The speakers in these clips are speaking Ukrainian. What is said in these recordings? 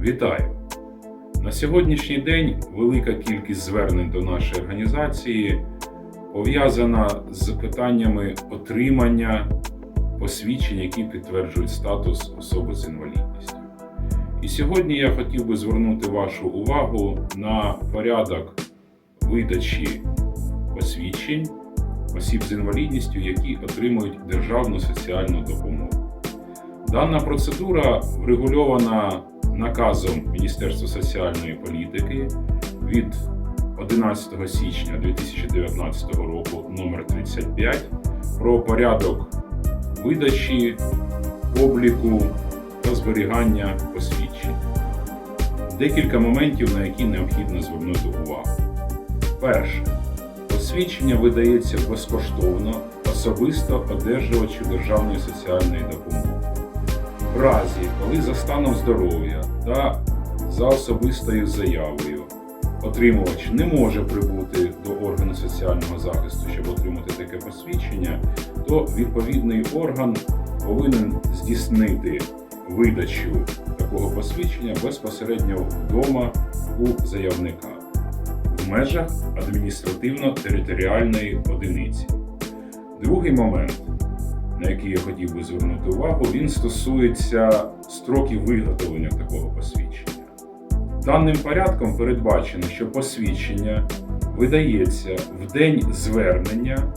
Вітаю! На сьогоднішній день велика кількість звернень до нашої організації пов'язана з питаннями отримання посвідчень, які підтверджують статус особи з інвалідністю. І сьогодні я хотів би звернути вашу увагу на порядок видачі посвідчень осіб з інвалідністю, які отримують державну соціальну допомогу. Дана процедура врегульована наказом Міністерства соціальної політики від 11 січня 2019 року номер 35 про порядок видачі, обліку та зберігання посвідчень. Декілька моментів, на які необхідно звернути увагу. Перше. Посвідчення видається безкоштовно особисто одержувачу державної соціальної допомоги. Разі, коли за станом здоров'я та за особистою заявою отримувач не може прибути до органу соціального захисту, щоб отримати таке посвідчення, то відповідний орган повинен здійснити видачу такого посвідчення безпосередньо вдома у заявника в межах адміністративно-територіальної одиниці. Другий момент, на який я хотів би звернути увагу, він стосується строків виготовлення такого посвідчення. Даним порядком передбачено, що посвідчення видається в день звернення,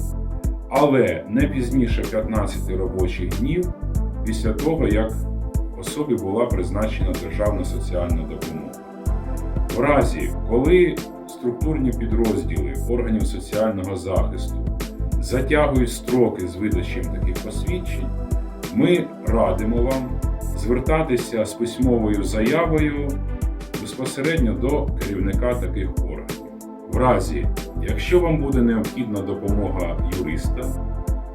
але не пізніше 15 робочих днів після того, як особі була призначена державна соціальна допомога. В разі, коли структурні підрозділи органів соціального захисту затягують строки з видачем таких посвідчень, ми радимо вам звертатися з письмовою заявою безпосередньо до керівника таких органів. В разі, якщо вам буде необхідна допомога юриста,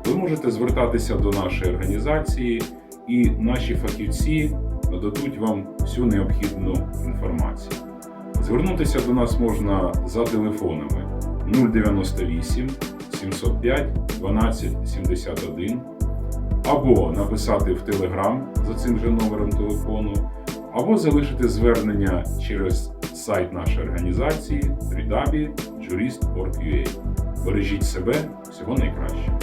ви можете звертатися до нашої організації, і наші фахівці нададуть вам всю необхідну інформацію. Звернутися до нас можна за телефонами 098 705 12 71 або написати в Телеграм за цим же номером телефону, або залишити звернення через сайт нашої організації www.jurist.org.ua. Бережіть себе, всього найкращого.